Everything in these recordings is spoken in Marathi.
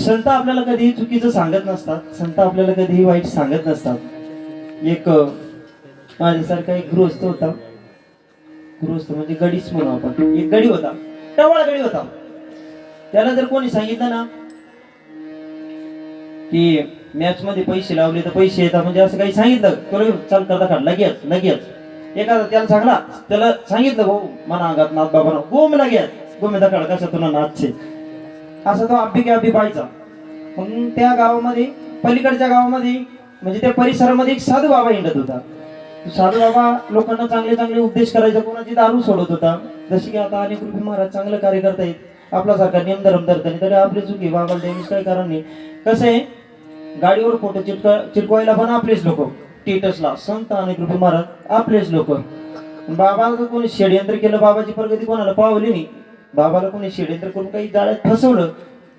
संत आपल्याला कधीही चुकीचं सांगत नसतात. संत आपल्याला कधीही वाईट सांगत नसतात. एक माझ्यासारखा एक गृहस्थ होता. गृहस्थ म्हणजे गडीच म्हणू आपण. एक गडी होता. टवाळ गडी होता. त्याला जर कोणी सांगितलं ना की मॅच मध्ये पैसे लावले तर पैसे येतात म्हणजे असं काही सांगितलं तुला चाल करता काढ लगेच लगेच. एखादा त्याला सांगला त्याला सांगितलं हो, भाऊ मना अंगात नाथ बाबा गोम लगेच गोमे दकाड कशा तुला नाचचे असं तो अभि की अभि पाहायचा. मग त्या गावामध्ये पलीकडच्या गावामध्ये म्हणजे त्या परिसरामध्ये एक साधू बाबा हिंडत होता. साधू बाबा लोकांना चांगले चांगले उपदेश करायचा कोणाची दारू सोडत होता. जशी की आता अनेक रुपये महाराज चांगलं कार्य करतायत आपल्यासारखा नियम धर्म धरतानी तरी आपली चुकी बाबा डॅमेज काही कारण नाही. कसं आहे? गाडीवर फोटो चिटका चिटकवायला पण आपलेच लोक. टेटसला संत अनेक रुपये महाराज आपलेच लोक. बाबा कोणी षडयंत्र केलं बाबाची प्रगती कोणाला पावली नाही. बाबाला कोणी षडयंत्र करून काही जाळ्यात फसवलं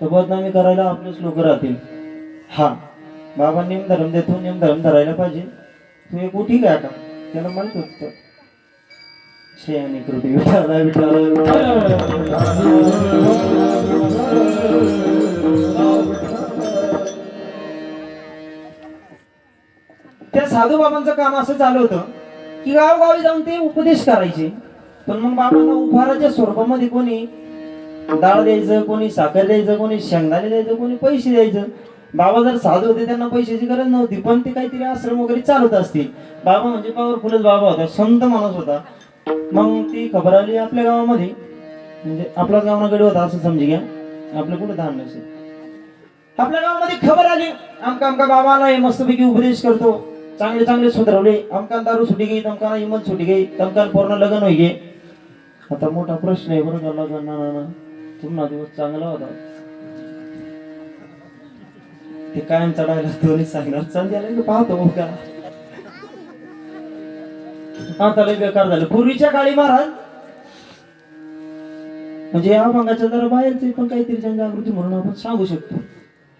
तर बदनामी करायला आपलेच लोक राहतील. हा बाबा नियम धर्म देतो नियम धर्म धरायला पाहिजे. तू एक उठी काय आता. त्याला माहीत होत शे अनेक रुपये विठाला त्या साधू बाबांचं काम असं चालू होतं की गावगावी जाऊन ते उपदेश करायचे. पण मग बाबांना उपहाराच्या स्वरूपामध्ये कोणी डाळ द्यायचं कोणी साखर द्यायचं कोणी शेंगदाणे द्यायचं कोणी पैसे द्यायचं. बाबा जर साधू होते त्यांना पैशाची गरज नव्हती पण ते काहीतरी आश्रम वगैरे चालवत असतील. बाबा म्हणजे पॉवरफुलच बाबा होता संत माणूस होता. मग ती खबर आली आपल्या गावामध्ये. म्हणजे आपलाच गावनाकडे होता असं समजी घ्या. आपलं कुठं धान नसेल आपल्या गावामध्ये खबर आली. आमका आमका बाबाला हे मस्तपैकी उपदेश करतो. चांगले चांगले सुधारवले. अमकान दारू सुटी गई तमकाना इमत सुटी गई तमकान पूर्ण लग्न होई गे. आता मोठा प्रश्न आहे बरं का लग्नाना दिवस चांगला होता. ते कायम चढायला दोन्ही सांगणार चांद्याला पाहतो मग का. आता लय बेकार झालं. पूर्वीच्या काळी महाराज म्हणजे या भागाच्या जरा बाहेरचे पण काहीतरी जनजागृती म्हणून आपण सांगू शकतो.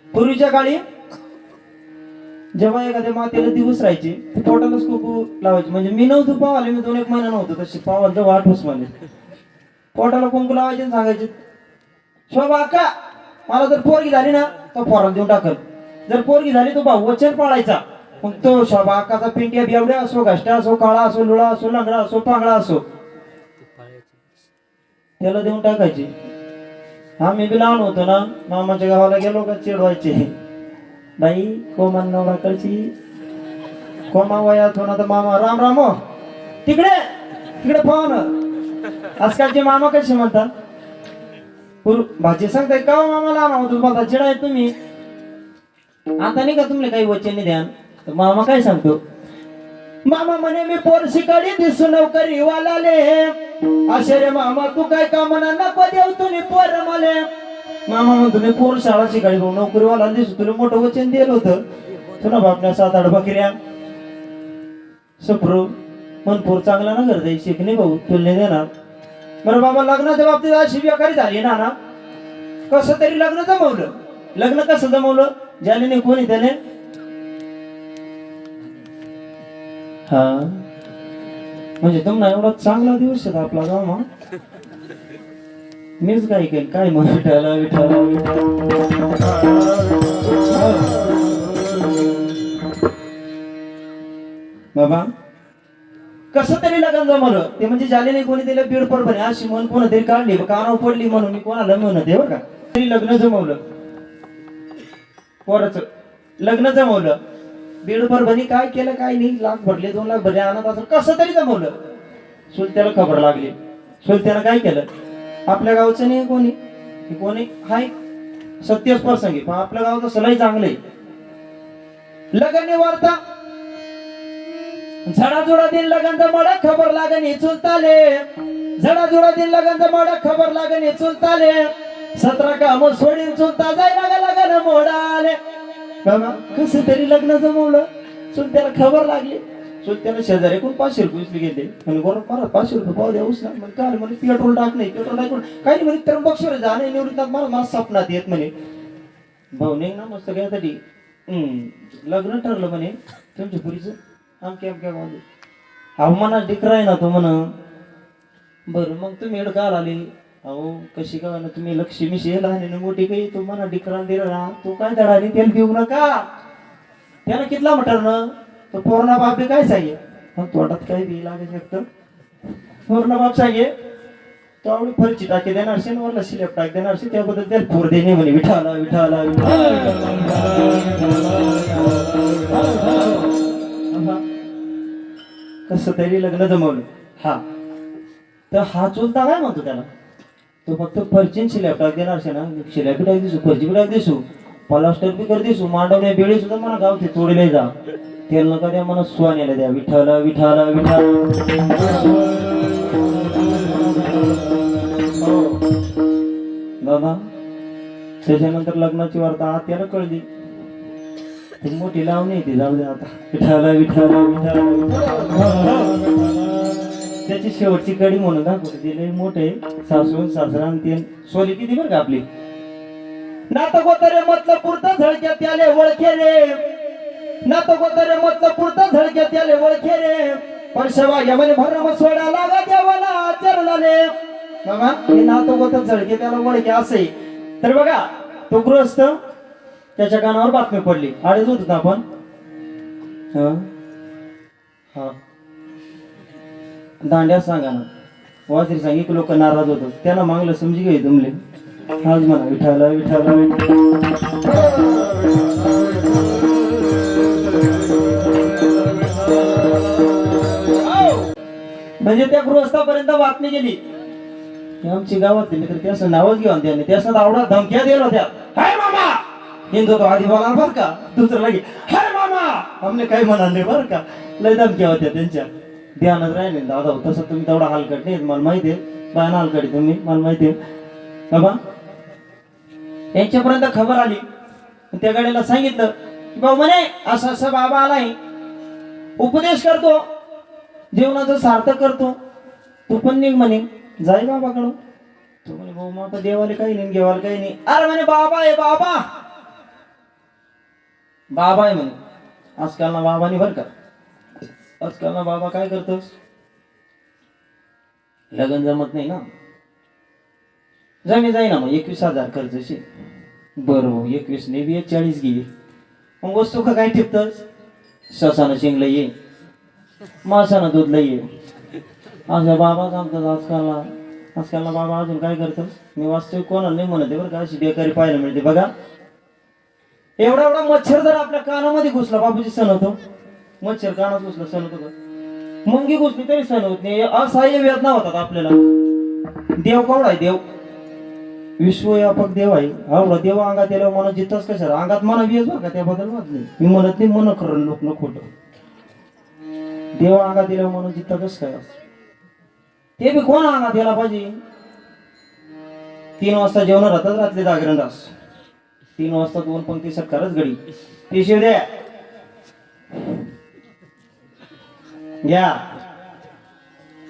पूर्वीच्या काळी जेव्हा एखाद्या मातेला दिवस राहायचे ते पोटालाच खूप लावायचे. म्हणजे मी नव्हतो पावाले मी दोन एक महिना नव्हतो तसे पावाला जेव्हा आठवस मला. पोटाला कुंकू लावायचे सांगायचे शोभा का मला जर पोरगी झाली ना तो पोराला देऊन टाकल. जर पोरगी झाली तो भाऊ वचन पाळायचा. मग तो शोभा अक्काचा पिंट्या बेवड्या असो घष्टा असो काळा असो लुळा असो लंगडा असो पांगडा असो. त्याला देऊन टाकायचे. आम्ही बी लहान होतो ना मामाच्या गावाला गेलो का चिडवायचे. बाई कोमान नवराकडची कोमा वयात होणार तर मामा राम राम हो. तिकडे तिकडे फोन ना आजकालचे मामा कसे म्हणतात भाजी सांगताय का हो मामा लहान होतो बघा चिडाय तुम्ही आता नाही का तुम्ही काही वचन नाही द्यान तर मामा काय सांगतो मामा म्हणे मी पोर कडी दिसू नोकरी वालाले असे रे मामा तू काय कामना नको देऊ तुम्ही पोर मले मामा म्हणतो मी पोर शाळा शिकाडी भाऊ नोकरीवाला दिसू तुला मोठं वचन दिलं होतं. तुला बापण्या सात आठ बकऱ्या. सप्रू मनपूर चांगला ना करते. शिकणे भाऊ तुलने देणार. बरं बाबा लग्नाच्या बाबतीत अशी बेकारी झाली ना ना. कसं तरी लग्न जमवलं. लग्न कसं जमवलं? ज्याने कोणी त्याने. हा. म्हणजे तुम्हाला एवढा चांगला दिवस आहे आपला गाव मग मीच काय केलं. काय मग विठाला विठाला बाबा कसं तरी लग्न जमवलं ते म्हणजे झाले नाही कोणी त्याला बीड पर बने अशी मन कोणा तरी काढली कानावर पडली म्हणून मी कोणाला म्हणत आहे बरं का? तरी लग्न जमवलं. पोराच लग्न जमवलं. बीड परभणी काय केलं काय नाही लाख भरले दोन लाख भरले आणत असं कसं तरी जमवलं? सुलत्याला खबर लागली. सुलत्यानं काय केलं? आपल्या गावचं नाही कोणी. कोणी हाय? सत्यच प्रसंगी पण आपल्या गाव तसं लय चांगलं आहे. लग्न वार्ता. झडाजुडा दिन लगनचा मडा खबर लागन हे चुलताले. झडाजुडा दिन लगनचा मडा खबर लागन हे चुलताले. सतरा काम सोडीन चुलता जाय लागा लगन मोडाले. कस तरी लग्न जमवलं. चुलत्याला खबर लागली. त्याला शेजारी कोण पाचशे रुपये उचले गेले आणि बरोबर मला पाचशे रुपये पाव द्या उचला म्हणजे काय म्हणजे पेट्रोल टाक नाही पेट्रोल टाकून काही नाही म्हणे त्र्यंबकेश्वर जाणे निवृत्तात मला मला स्वप्नात येत म्हणे. भाऊ नाही ना मस्त घ्यासाठी. लग्न ठरलं म्हणे तुमच्या पुरीचं? आमक्या अमक्या अहो अवमानात डिकरा आहे ना तो म्हण. बरं मग तुम्ही एड काल आले अहो कशी का ना तुम्ही लक्ष्मी शेल आणि मोठी काही तो म्हणा डिकरा दिला ना तो काय धडा तेल देऊ नका. त्यानं कितला ना तर तो बी काय सांगे? पण तोंडात काही बी लागे शकतं पोरणा बाप सांगे तो आवडी फरची टाके देणार शे वरला शिलेप टाक देणार शे त्याबद्दल त्याला पोर देणे म्हणे. विठाला विठाला कस तरी लग्न जमवलं. हा. तर हा चुलता काय म्हणतो त्याला? तो फक्त फरचीन शिलेप टाक देणार शे ना. शिलेप टाक दिसू फरची बी टाक दिसू. पलास्टर बी कर दिसू. मांडवण्या बेळी सुद्धा मला गावते तोडले जा. तेल नका द्या मला स्वान्याला द्या. विठ्ठल विठ्ठल विठ्ठल. हो. दादा त्याच्यानंतर लग्नाची वार्ता त्याला कळली. ती मोठी लावणी ती जाऊ दे आता. विठ्ठल विठ्ठल विठ्ठल. त्याची शेवटची कडी म्हणून दाखवते ते लय मोठे सासून सासरा ते. सोली किती बरं का आपली? नात गोतरे मतलब पुरतं झळक्यात त्याले ओळखे रे तो गोतरे म्हटलं पुरतं झळक्यात त्याले ओळखे रे. परशवा यमने भरम सोडा लागा देवाला चरलाले बघा हे नात गोत झडके त्याला ओळखे असे. तर बघा तो ग्रस्त त्याच्या कानावर बातमी पडली. अडीच होत ना आपण. हा. हा. दांड्या सांगा ना. वाजरी सांगी की लोक नाराज होतो त्याला मागलं समजी घे तुमले. आज म्हणा विठाला विठाला. म्हणजे त्या गृहस्थापर्यंत बातमी गेली. आमची गावातली मित्र त्याचं नावच घेऊन त्याने त्याचं आवडा धमक्या दिल्या होत्या. हाय मामा! हिंदू तो आधी बोला बर का? दुसरं लगे हाय मामा! आमने काही म्हणाले बर का? लय धमक्या होत्या त्यांच्या. ध्यानात राहिले दादा तसं तुम्ही तेवढा हलकट नाही मला माहिती आहे. बायना हलकट तुम्ही मला माहिती आहे. बाबा यांच्यापर्यंत खबर आली. त्या गाडीला सांगितलं की बाबा म्हणे असं असं बाबा आलाय. उपदेश करतो. जेवणाचं सार्थक करतो. तू पण निघ म्हणे. जाय बाबाकडं तो म्हणे भाऊ मग देवाला देवाले काही नाही घेवाला काही नाही. अरे म्हणे बाबा आहे बाबा. बाबा आहे म्हणे. आजकाल ना बाबानी बर का. आजकाल ना बाबा काय करतोस? लग्न जमत नाही ना. जमी जाई ना मग एकवीस हजार खर्चशी. बरोबर एकवीस ने बी चाळीस घे. मग वस्तू का काय ठेपतस? ससानं शिंगलं ये. माशानं दूध लई ये असं बाबा सांगतात आजकाल आजकाल बाबा अजून काय करतो मी वास्तविक कोणाला नाही म्हणते बरं का अशी बेकारी पाहायला मिळते. बघा. एवढा एवढा मच्छर जर आपल्या कानामध्ये घुसला बाबूजी सण होतो. मच्छर कानात घुसला सण होतो मुंगी घुसली तरी सण होत नाही. असहाय्य वेदना होतात आपल्याला. देव कवडा आहे देव. विश्वव्यापक देव आहे. आवडा देव अंगात येल्यावर मन जिथंच कशा अंगात मन येस बघा त्याबद्दल वाद नाही. मी म्हणत नाही मन खरं लोक न खोटं देव अंगात दिला म्हणून जिथं कस काय ते बी कोण अंगात यायला पाहिजे? तीन वाजता जेवण राहतात रात्री जागरण रास तीन वाजता दोन पंक्ती सरकारच घडी. ती शिव द्या. घ्या.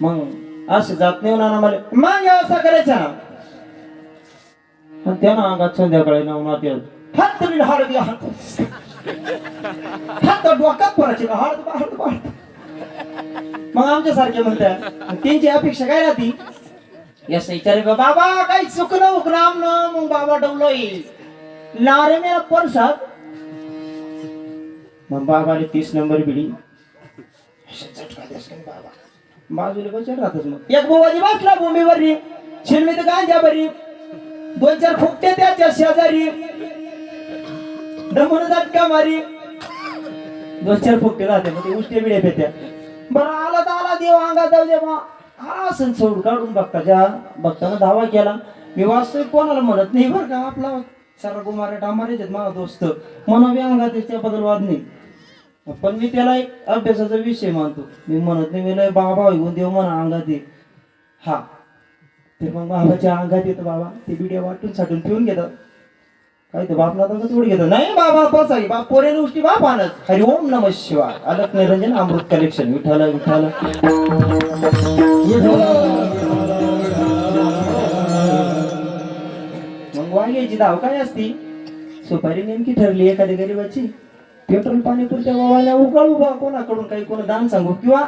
मग असं जात नाही ना मला. मग व्यवस्था करायचा ना. त्या ना अंगात संध्याकाळी नवनात येत हात तरी हाड द्या हात. हात डोक्यात पडायचे का हाड हाड हाड मग आमच्या सारखे म्हणतात त्यांची अपेक्षा काय राहती? यश विचारे बा, बाबा काही चुकलं उकराम ना मग बाबा डवलो येईल लारे मेरा मग बाबाने तीस नंबर बिडी. बाबा? बाजूला बचत राहतच मग. एक बोवाजी बसला भूमीवर री शिलमीत गांजा बरी दोन चार फुकते त्याच्या शेजारी. दमून झटका मारी. दोन चार फुकते राहते मग ते उष्टे बिडे पेत्या. बरा देव अंगात जाऊ दे हा सण सोड काढून बघताच्या भक्तानं धावा केला. मी वास्तविक कोणाला म्हणत नाही बरं का आपला सारा कुमार डामारे आहेत माझा दोस्त. म्हणून अंगा अंगात त्याबद्दल वाद नाही पण मी त्याला एक अभ्यासाचा विषय मानतो. मी म्हणत नाही मी लय बाबा घेऊन देव म्हणा अंगात ये हा. ते मग बाबाच्या अंगात येतं बाबा. ते बिड्या वाटून साठून पिऊन घेतात. काय ते बाप नाता तेवढी घेतात नाही बाबा पसाई बाप पोरे गोष्टी बाप आणत. हरी ओम नम शिवाय. अलक निरंजन अमृत कलेक्शन विठाल विठाल मग वांग्याची धाव काय असती? सुपारी नेमकी ठरली एखाद्या गरीबाची? पेट्रोल पाणी पुरत्या बाबाला उकाळ उभा कोणाकडून काही कोण दान सांगू? किंवा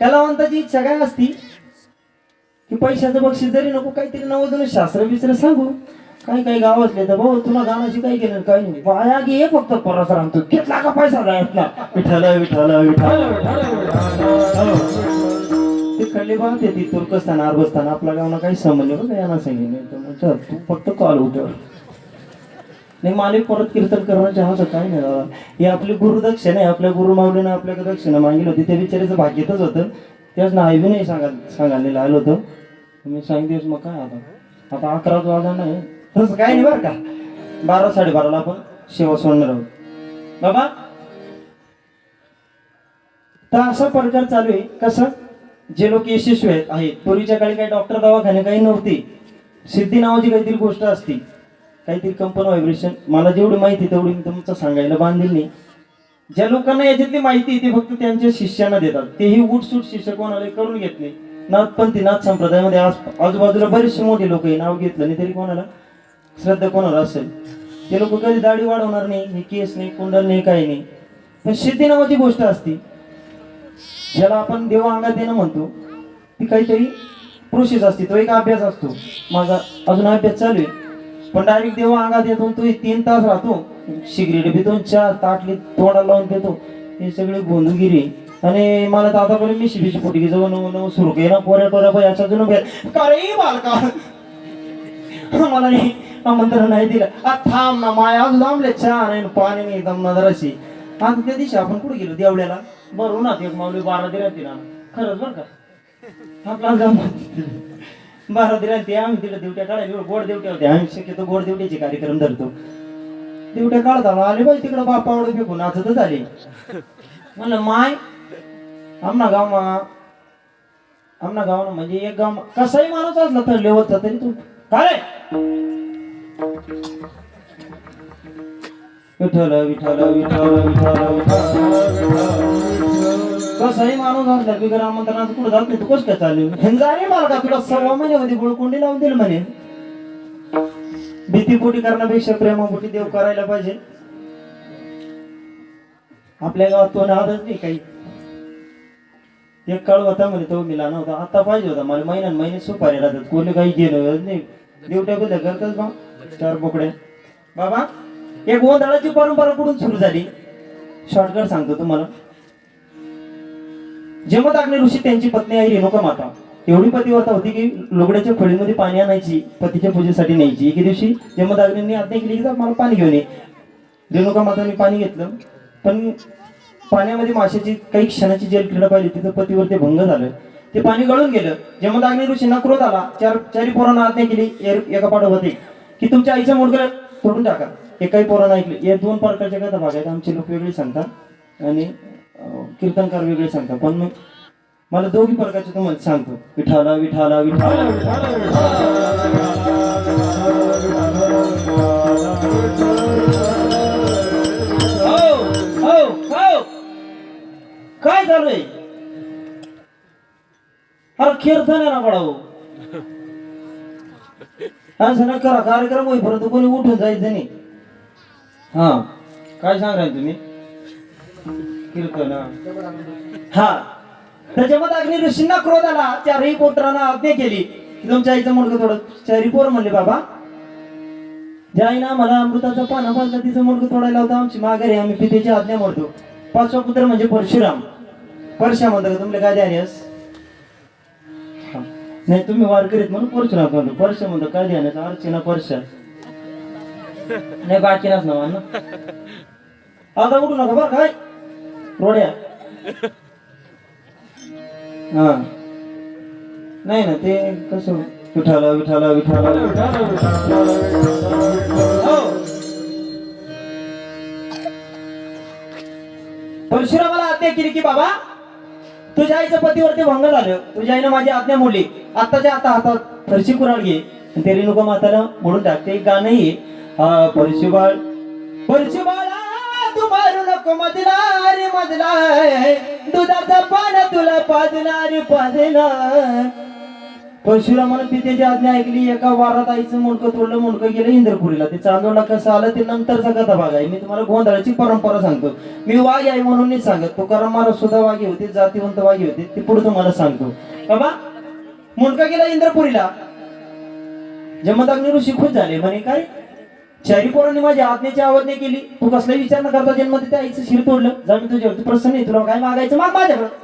कलावंताची इच्छा काय असती? की पैशाचं बक्षीस जरी नको काहीतरी नवजून शास्त्र बिस्त्र सांगू? काही काही गाव असले तर भाऊ तुला गाण्याशी काय केलं काही नाही. बाया घे फक्त परसराम तू घेतला का पैसा जायतला विठाला विठाला विठाला. ते खल्ली बात येते तुर्कस्तान अरबस्तान आपल्या गावना काही नाही बघा यांना सांगितलं तर तू फक्त कॉल उठव नाही मालिक परत कीर्तन करण्याच्या असं काही नाही. दादा हे आपली गुरुदक्षिणा आहे आपल्या गुरु माऊलीनं आपल्याकडे दक्षिणा मागितली होती. त्या बिचारीचं भाग्यतच होतं. त्याच नाही बी नाही सांगा सांगायला आलं होतं. मी सांगितलं मग काय आता? आता अकरा वाजा नाही. तसं काय नाही बरं का. बारा साडेबाराला आपण सेवा सोडणार आहोत. बाबा तर असा प्रकार चालू आहे. कसं? जे लोक यशस्वी आहेत पूर्वीच्या काळी काही डॉक्टर दवाखाने काही नव्हते. सिद्धी नावाची काहीतरी गोष्ट असती. काहीतरी कंपन व्हायब्रेशन मला जेवढी माहिती तेवढी मी तुमचं सांगायला बांधील नाही. ज्या लोकांना याच्यातली माहिती आहे, ते फक्त त्यांच्या शिष्यांना देतात. तेही उठसूट शिष्य कोणाला करून घेत नाही. नाथपंथी नाथ संप्रदायामध्ये आज आजूबाजूला बरेचसे मोठे लोक आहे. नाव घेतलं नाही तरी कोणाला श्रद्धा कोणाला असेल? ते लोक कधी दाढी वाढवणार नाही हे केस नाही कुंडल नाही काही नाही. पण सिद्धी नावाची गोष्ट असती. ज्याला आपण देव अंगात देणं म्हणतो ती काहीतरी प्रोसेस असते. तो एक अभ्यास असतो. माझा अजून अभ्यास चालू आहे. पण डायरेक्ट देव अंगात येतो तो तीन तास राहतो. सिगरेट पितो चार ताटली तोंडा लावून पितो हे सगळे गोंधगिरी आणि मला तर मी शिबीची पोटी जवळ नऊ नऊ सुरू केला. ना पोऱ्या टोऱ्या पण याच्या जुनं भेट का रे बालका? मला नाही आमंत्रण नाही दिलं. आ थांब ना माया अजून लांबले छान आहे पाणी नाही एकदम नजराशी आता त्या दिवशी आपण कुठे गेलो देवड्याला बरं ना एक माऊली बारा दिराती ना. खरंच बरं का? आपला गाव बारा दिराती आम्ही तिला देवट्या काढायला. गोड देवट्या होत्या. आम्ही शक्यतो गोड देवट्याचे कार्यक्रम धरतो. देवट्या काढत आलो आले बाई तिकडं बापावड फेकून नाचतच आले. म्हणलं माय आमना गाव आमना गाव म्हणजे एक गाव कसाही माणूस असला तर लेवलचा तरी तू. काय विठ्ठल विठ्ठल विठ्ठल विठ्ठल विठ्ठल. कसाही माणूस असला बिगर आमंत्रणाचं कुठं जात नाही तू कसं काय चालू हेंजा रे मला का तुला सव्वा महिन्यामध्ये म्हणजे गुळकोंडी लावून दिल म्हणे. भीतीपोटी करण्यापेक्षा प्रेमापोटी देव करायला पाहिजे. आपल्या गावात तो नादच नाही काही. एक काळ होता म्हणे तो मिला नव्हता. आता पाहिजे होता. मला महिन्यान महिने सुपारी राहतात. कोणी काही गेलं नाही. देवट्या कुठे करतात बा? चार बोकडे. बाबा एक गोंधळाची परंपरा कुठून सुरू झाली? शॉर्टकट सांगतो तुम्हाला. जमदाग्नी ऋषी त्यांची पत्नी आई रेणुका माता. एवढी पतिव्रता होती की लुगड्याच्या खोळीमध्ये पाणी आणायची पतीच्या पूजेसाठी न्यायची. एके दिवशी जमदाग्नींनी आज्ञा केली की मला पाणी घेऊन ये. रेणुका मातांनी पाणी घेतलं पण पाण्यामध्ये माशाची काही क्षणाची जल क्रीडा पाहिली तिथं पतीवर ते भंग झालं. ते पाणी गळून गेलं. जमदाग्नी ऋषींना क्रोध आला. चार चारी पोरांना आज्ञा केली एका पाठोपाठ होते की तुमच्या आईचं मुडगं करून टाका. एकाही पोरांना ऐकले. या दोन प्रकारच्या कथा भाग आहेत आमचे लोक वेगळे सांगतात आणि कीर्तनकार वेगळे सांगतात. पण मग मला दोघी प्रकारचे तुम्हाला सांगतो. विठाला विठाला विठाला हो, हो, हो, काय चालू आहे अरे कीर्तन आहे ना पडावं असं ना करा कार्यक्रम होईपर्यंत कोणी उठून जायचं नाही. हा. काय सांगाल तुम्ही? कीर्तन. हा. त्याच्यामध्ये अग्नी ऋषींना क्रोध आला. चारही पुत्रांना आज्ञा केली. की तुमच्या आईचं मुलगा थोडं चारी पोर म्हणले बाबा ज्या आईनं मला अमृताचा पाना पाजला तिचं मुलगा तोडायला होता आमची माघारी आम्ही पितेची आज्ञा म्हणतो पाचवा पुत्र म्हणजे परशुराम. परशा म्हणतो का तुमले काय हा. नाही तुम्ही वार करीत म्हणून परशुराम म्हणतो परश म्हणतो काय ध्यानेस अर्चना परश. नाही बाकी ना मान आता उठू नका बरं काय रोड्या. हा. नाही ना ते कसं विठाला विठाला विठाला. हो. परशुरामाला आज्ञा केली की बाबा तुझ्या आईचं पतीवरती भंग झालं. तुझ्या आईनं माझी आज्ञा मोडली. आताच्या आता हातात फरशी कुराड घे. आणि ते रेणुका माताला म्हणून टाक ते गाणंही आहे. हा परशुबाळ परशुबाळा तू मारू नको मधला रे मधला दुधाचा पान तुला पाजला रे पाजला परशुरामानं पितेची आज्ञा ऐकली. एका वारात आईचं मुंडकं तोडलं मुंडकं गेलं इंद्रपुरीला. ते चांदोडला कसं आलं ते नंतरचा कथा भाग आहे मी तुम्हाला गोंधळाची परंपरा सांगतो. मी वाघ आहे म्हणून नाही सांगत. तुकाराम महाराज सुद्धा वाघे होते जातीवंत वाघे होते. ते पुढे तुम्हाला सांगतो. बाबा मुंडका गेला इंद्रपुरीला. जमदाग्नी ऋषी खुश झाले. म्हणे काय? चारी पोरांनी माझ्या आज्ञेची आवडणे केली. तू कसलाही विचार न करता जन्म तिथे आईचं शिर तोडलं. जा मी तुझ्यावरती प्रसन्न आहे. तुला काय मागायचं? माग माझ्याकडं.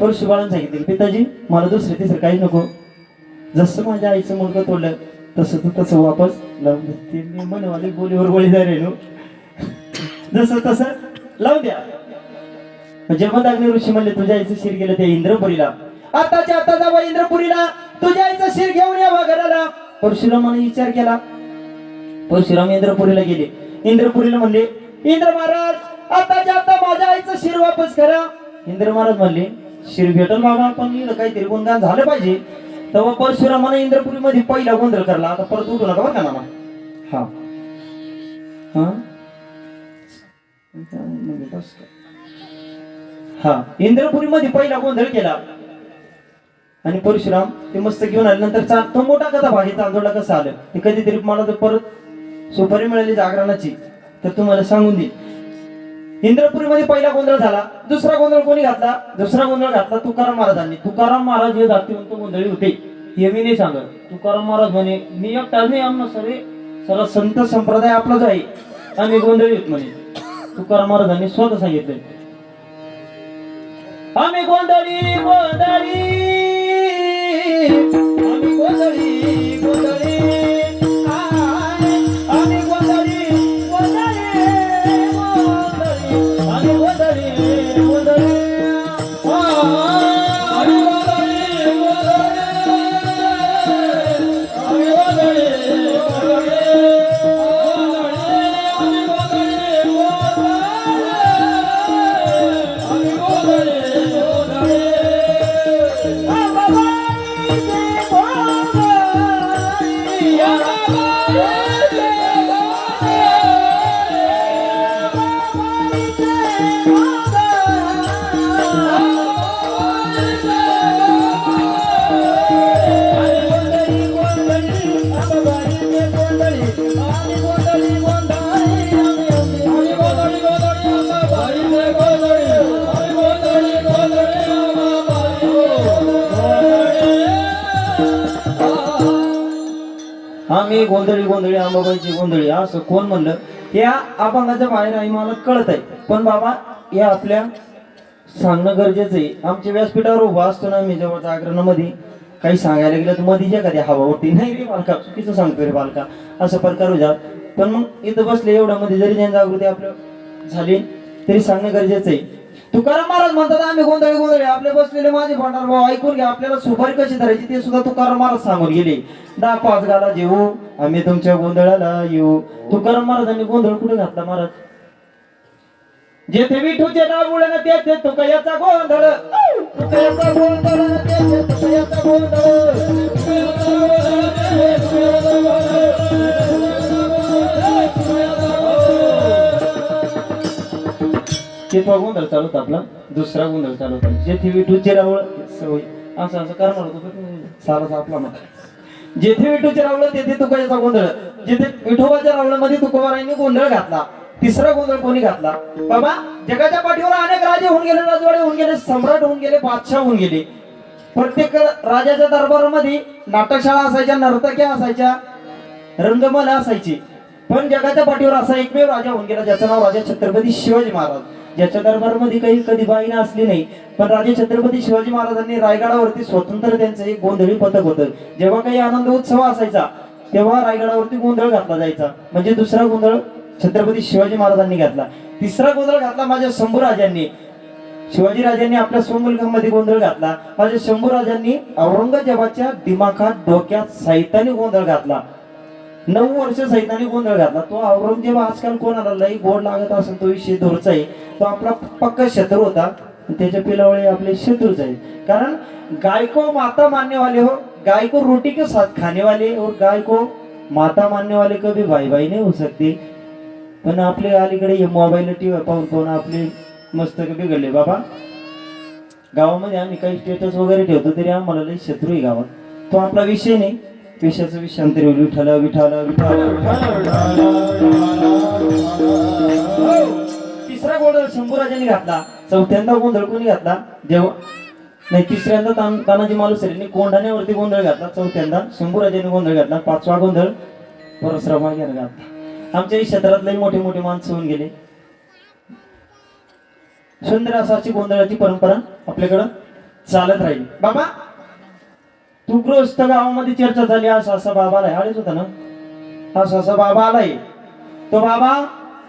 परशुबाळानं सांगितले पिताजी मला दुसरं तिसरं काही नको. जसं माझ्या आईचं मुलगा तोडलं तसं तू तसं वापस लावून दे. ते मी मनवाले बोलीवर गोळीदार आहे जसं तसं लावून द्या. जन्मदाग्नी ऋषी म्हणले तुझ्या आईचं शिर गेलं त्या इंद्रपुरीला. आताच्या आता जावा इंद्रपुरीला. तुझ्या आईचं शिर घेऊन यावा घराला. परशुरामाने विचार केला. परशुराम इंद्रपुरीला गेले. इंद्रपुरीला म्हणले इंद्र महाराज आताच्या आता माझ्या आईचं शिर वापस करा. इंद्र महाराज म्हणले शिर भेटल बाबा पण इकडं काहीतरी गुणगान झालं पाहिजे. तेव्हा परशुरामाने इंद्रपुरीमध्ये पहिला गोंधळ करला. आता परत उठू नका बरं का नाना हा. हा? हा. इंद्रपुरीमध्ये पहिला गोंधळ केला. आणि परशुराम ते मस्त घेऊन आले. नंतर चा- तो मोठा कथा भाग तांदूळला कसं आलं? ते कधीतरी मला जर परत सुपारी मिळाली जागरणाची. तर तुम्हाला सांगून देईल इंद्रपुरीमध्ये पहिला गोंधळ झाला दुसरा गोंधळ कोणी घातला? दुसरा गोंधळ घातला तुकाराम महाराजांनी. तुकाराम महाराज हे जातीवंत गोंधळी होते. हे मी नाही सांगत. तुकाराम महाराज म्हणे मी एकटा नाही आम्हाला सर्वे सर्व संत संप्रदाय आपला जो आहे. आम्ही गोंधळी होत म्हणे. तुकाराम महाराजांनी स्वतः सांगितले. आम्ही गोंधळी गोंधळी. आम्ही गोंधळी. गोंधळी गोंधळी अंबाबाईची गोंधळी असं कोण म्हणलं? या अभंगाच्या बाहेर आहे मला कळत आहे. पण बाबा या आपल्या सांगणं गरजेचं आहे. आमच्या व्यासपीठावर उभा असतो ना मी जवळ जागरणामध्ये काही सांगायला गेलं तर मधीच्या कधी हवा होती नाही रे बालका. चुकीचं सांगतो रे बालका. असं प्रकार होतात पण मग इथं बसले एवढ्या मध्ये जरी जनजागृती आपलं झाली तरी सांगणं गरजेचं आहे. तुकाराम महाराज म्हणतात आम्ही गोंधळी गोंधळी आपले बसलेले माझे भांडार भाऊ ऐकून घ्या आपल्याला सुपारी कशी धरायची ते सुद्धा तुकाराम महाराज सांगून गेले. दहा पाच गाला जेऊ आम्ही तुमच्या गोंधळाला येऊ. तुकाराम महाराजांनी गोंधळ कुठे घातला महाराज? जेथे विठूचे नाव उडलं तेथे तुकयाचा गोंधळ. तुकयाचा गोंधळ तेथे तुकयाचा गोंधळ. गोंधळ चालू होता आपला दुसरा गोंधळ चालू होता. जेथे विठूचे रावळ सवय असं असं करणार होतो. पण साराचा आपला मग जेथे विठूचे रावळ तेथे तुकयाचा गोंधळ. जेथे विठोबाच्या रावळामध्ये तुकोबारांनी गोंधळ घातला. तिसरा गोंधळ कोणी घातला? बाबा जगाच्या पाठीवर अनेक राजे होऊन गेले राजवाडे होऊन गेले सम्राट होऊन गेले बादशाह होऊन गेले. प्रत्येक राजाच्या दरबारामध्ये नाटकशाळा असायच्या नर्तक्या असायच्या रंगमला असायची. पण जगाच्या पाठीवर असा एकमेव राजा होऊन गेला ज्याचं नाव राजा छत्रपती शिवाजी महाराज. ज्याच्या दरबारमध्ये काही कधी बाईना असली नाही पण राजा छत्रपती शिवाजी महाराजांनी रायगडावरती स्वतंत्र त्यांचं एक गोंधळी पथक होतं. जेव्हा काही आनंद उत्सव असायचा तेव्हा रायगडावरती गोंधळ घातला जायचा. म्हणजे दुसरा गोंधळ छत्रपती शिवाजी महाराजांनी घातला. तिसरा गोंधळ घातला माझ्या शंभू राजांनी. शिवाजी राजांनी आपल्या स्वमुलकामध्ये गोंधळ घातला. माझ्या शंभू राजांनी औरंगजेबाच्या दिमाखात डोक्यात साहित्याने गोंधळ घातला. नऊ वर्ष सैतानी गोंधळ घातला. तो औरंगजेब आजकाल कोणाला लई गोड लागत असेल तो विषय दूरचा आहे. तो आपला पक्का शत्रू होता. त्याच्या पिलावळी आपले शत्रूच आहे कारण गाय को माता मानने वाले हो. गाय को रोटी के साथ खाने वाले और गाय को माता मानने वाले कभी भाई भाई नाही होऊ सकते पण आपले अलीकडे हे मोबाईल टीव्ही पाहून पाहून आपले मस्तक बिघडले. बाबा गावामध्ये आम्ही काही स्टेटस वगैरे ठेवतो तरी आम्हाला लई शत्रू आहे गावात. तो आपला विषय नाही. पेशाचं विषयांतरी होईल विठाला विठाला विठाला तिसरा गोंधळ शंभूराजांनी घातला. चौथ्यांदा गोंधळ कोणी घातला? जेव्हा नाही तिसऱ्यांदा तान तानाजी मालुसरीने कोंढाण्यावरती गोंधळ घातला. चौथ्यांदा शंभूराजाने गोंधळ घातला. पाचवा गोंधळ परशुरामा घ्यायला घातला. आमच्या क्षेत्रातले मोठे मोठे माणसं होऊन गेले. सुंदर असाची गोंधळाची परंपरा आपल्याकडं चालत राहील. बाबा तू गावामध्ये चर्चा झाली. असा असा बाबा आलाय आलेच होता ना? असा असा बाबा आलाय. तो बाबा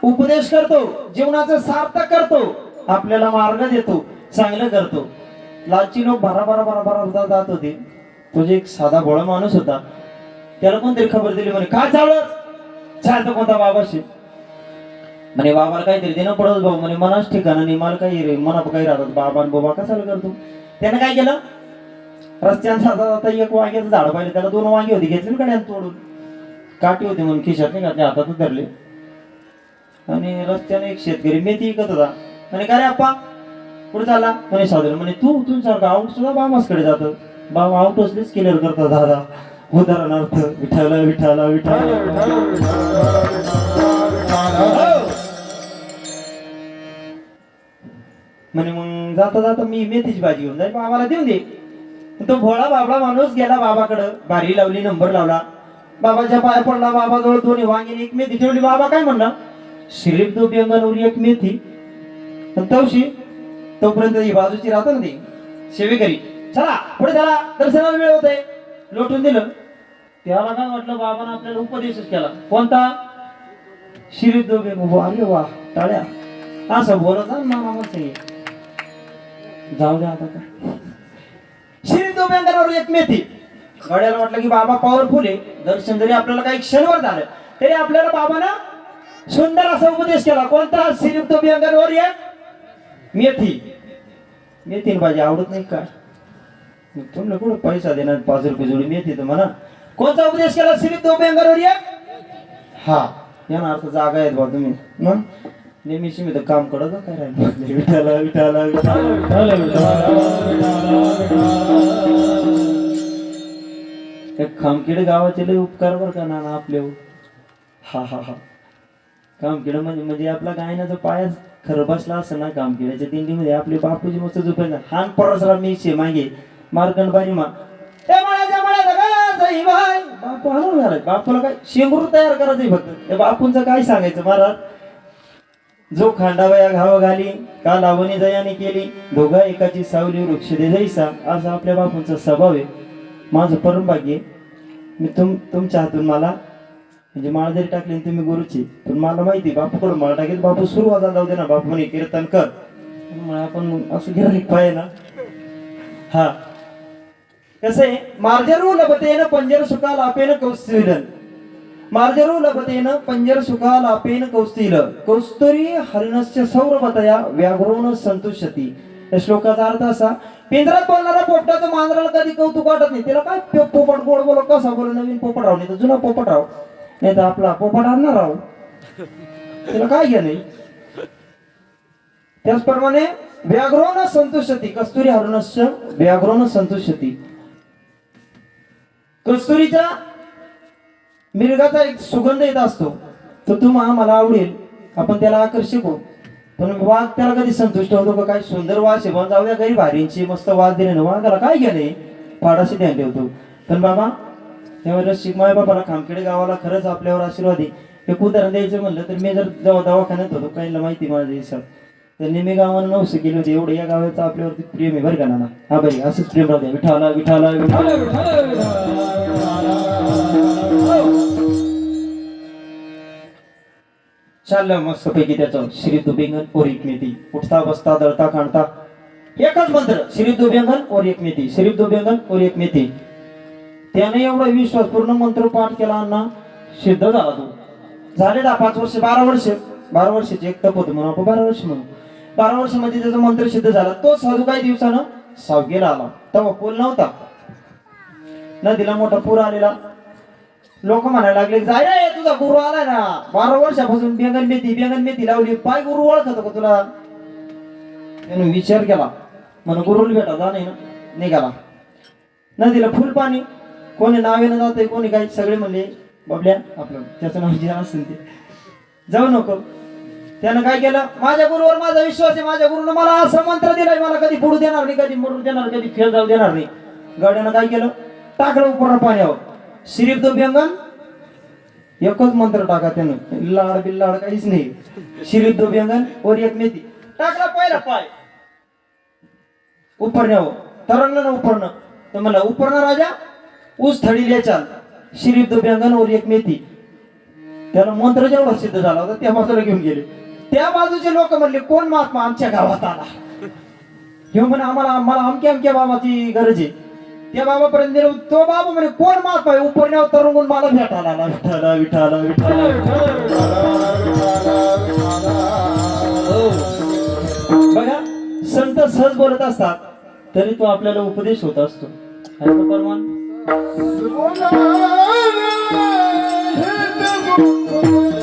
उपदेश करतो. जीवनाचं सार्थक करतो. आपल्याला मार्ग देतो. चांगलं करतो. लालची लोक भरा भरा भरा भरा जात होते. तो जे एक साधा भोळा माणूस होता त्याला कोणतरी खबर दिली म्हणे काय चालत चालतो कोणता बाबाशी म्हणे बाबाला काहीतरी देणं पडत भाऊ. म्हणे मनाच ठिकाणी मला काही रे मना काही राहतात बाबा आणि बाबा कसाला करतो? त्यानं काय केलं? रस्त्यानं जाता जाता एक वांग्याचं झाड पाहिजे त्याला दोन वांगे होते घेतले ना तोडून. काठी होती म्हणून खिशात नाही घातले हातातच धरले. आणि रस्त्याने एक शेतकरी मेथी विकत होता. म्हणे काय रे अप्पा पुढे चालला? म्हणे साधर म्हणे तू तुमच्यासारखं आऊट सुद्धा बाबासकडे जातं. बाबा आऊट असलेच क्लिअर करतात दादा. उदाहरणार्थ विठाला विठाला विठाला म्हणे मग जाता जाता मी मेथीची भाजी घेऊन जाईल आम्हाला देऊन दे. तो भोळा बाबळा माणूस गेला बाबाकडं. बारी लावली नंबर लावला. बाबाच्या पाया पडला बाबाजवळ दोन्ही वांगी एक मेथी ठेवली बाबा काय म्हणला? श्रीप दो बेंगनवरी एक मेथी तवशी तोपर्यंत ही बाजूची राहत ना ती सेवेकरी चला पुढे चला. दर्शनाला वेळ होते लोटून दिलं. त्याला काय वाटलं? बाबानं आपल्याला उपदेशच केला. कोणता? श्रीप दो बेंग अरे वा टाळ्या. असं बोलत ना मामा म्हणते. जाऊ द्या आता काय श्री दोब्यांकरावर येत मेथी घड्याला म्हटलं की बाबा पॉवरफुल आहे. दर्शन जरी आपल्याला काही क्षणवर झालं तरी आपल्याला बाबानं सुंदर असा उपदेश केला. कोणता? श्री दोब्यांकरावर या मेथी मेथी भाजी. आवडत नाही काय तुम्हाला कुठं पैसा देणार? पाच रुपये जोडी मेथी तर म्हणा. कोणता उपदेश केला? श्री दोब्यांकरावर या हा. या अर्थ जागा आहेत बा तुम्ही. मग? नेहमीशी मी तर काम करत काय राहिलं? म्हणजे विठाला विठाला विठाला. त्या खामखेड गावाचे लय उपकार बर का नाना आपले हो. हा. हा हा कामखेड म्हणजे म्हणजे आपला गायनाचा पायाच खरं बसला असं ना कामखेड्याच्या दिंडीमध्ये. आपले बापूजी मस्त झोपायला हान परसरा मी शे मागे. मार्कंड बारी मा बापू आणून बापूला काय शेंगूर तयार करायचंय फक्त. त्या बापूंचं काय सांगायचं महाराज? जो खांडावया घाव घाली का लावणी दयाने केली दोघा एकाची सावली वृक्ष दे जैसा असा आपल्या बापूंचा स्वभाव आहे. माझं परमभाग्य मी तुम तुमच्या हातून मला म्हणजे माळ जरी टाकली तुम्ही गुरुची पण मला माहिती बापूकडून बापू माळ टाकेल बापू सुरुवात जाऊ दे ना बापू म्हणे कीर्तन कर. आपण असं गिराईक पाहिजे ना. हा. कसं आहे? मार्जर पंजर सुखा लापेन कौस्तुलन मार्जरो लभतेन पंजर सुखा लापेन कौस्तिल कौस्तुरी हरिणस्य सौरभतया व्याघ्रोन संतुष्यती. या श्लोकाचा अर्थ असा पिंजरात बोलणारा पोपटाचं मांजराला कधी कौतुक वाटत नाही. त्याला काय पोपट गोड बोल कसा बोल नवीन पोपट राव नाही तर जुना पोपट राव नाही तर आपला पोपट आणणार राव त्याला काय घ्या नाही? त्याचप्रमाणे व्याघ्रोन संतुष्यती. कस्तुरी हरुणस्य व्याघ्रोन संतुष्यती. कस्तुरीचा मिरगाचा एक सुगंध येत असतो. तो तुम्हा मला आवडेल. आपण त्याला आकर्षक हो पण वाघ त्याला कधी संतुष्ट होतो का? काय सुंदर वास आहे. पण जाऊ द्या घरी भारींची मस्त वास दिले ना. वाघाला काय गेले फाडाशी ध्यान ठेवतो. पण बाबा त्यावेळेला शिकमाय बाबाला खामखेडे गावाला खरंच आपल्यावर आशीर्वाद आहे. एक उदाहरण द्यायचं म्हणलं तर मी जर जेव्हा दवाखान्यात होतो काहीला माहिती माझ्या दिवसात तर नेहमी गावानं नवसं केली होती. एवढं या गावाचं आपल्यावरती प्रेम आहे बरं का ना हा बरी असंच प्रेम राहते विठाला विठाला विठाला चाललं मस्त पैकी त्याचं. श्री दुबेंगन और एकमेती उठता बसता दळता खाणता. एकच मंत्र. श्री दुबेंगन और एक मेथी. श्री दुबेंगन और एकमेती त्याने एवढा विश्वासपूर्ण मंत्र पाठ केला अण्णा. सिद्ध झाला तो. झाले दहा पाच वर्ष बारा वर्ष. बारा वर्षाचे एक तप होतं म्हणून आपण बारा वर्ष म्हणून बारा वर्षमध्ये त्याचा मंत्र सिद्ध झाला. तो साधू काही दिवसानं सावगेला आला. तेव्हा पूल नव्हता. नदीला मोठा पूर आलेला. लोक म्हणायला लागले जाय रे तुझा गुरु आलाय ना. बारा वर्षापासून बेंगन मेथी बेंगन मेथी लावली पाय गुरु ओळखत का तुला? त्यानं विचार केला. म्हणून गुरुला भेटा जा नाही ना. निघाला. नदीला फुल पाणी. कोणी नावेनं जाते कोणी काही सगळे म्हणले बाबल्या आपलं त्याचं नाव जे असेल ते. जाऊ नको. त्यानं काय केलं? माझ्या गुरुवर माझा विश्वास आहे माझ्या गुरुनं मला असं मंत्र दिलाय मला कधी बुडू देणार नाही कधी मरू देणार कधी फेल जाऊ देणार नाही. गड्यानं काय केलं? टाकलं उपर्ण पाण्यावर. श्रीप दुभ्यंगन एकच मंत्र टाका त्यानं. लाड बिल्लाड काहीच नाही. श्रीप दुभ्यंगन वर एक मेथी. टाकला पहिला पाय. उपरण्यावर. तरंगलं ना उपरणं. तर म्हणलं उपरणं राजा ऊस थडी चाल श्रीप दुभ्यंगन वर एक मेथी. त्याला मंत्र जेवढा सिद्ध झाला होता त्या बाजूला घेऊन गेले. त्या बाजूचे लोक म्हणले कोण महात्मा आमच्या गावात आला? हे म्हणे आम्हाला आम्हाला अमक्या अमक्या बाबाची गरज आहे. त्या बाबापर्यंत गेलो तो बाबा म्हणे कोण महात्मा आहे? उपरण्यावर तरंगून मला भेटायला आला. विठाला विठाला विठाला. हो. बघा संत सहज बोलत असतात तरी तो आपल्याला उपदेश होत असतो. परमान हे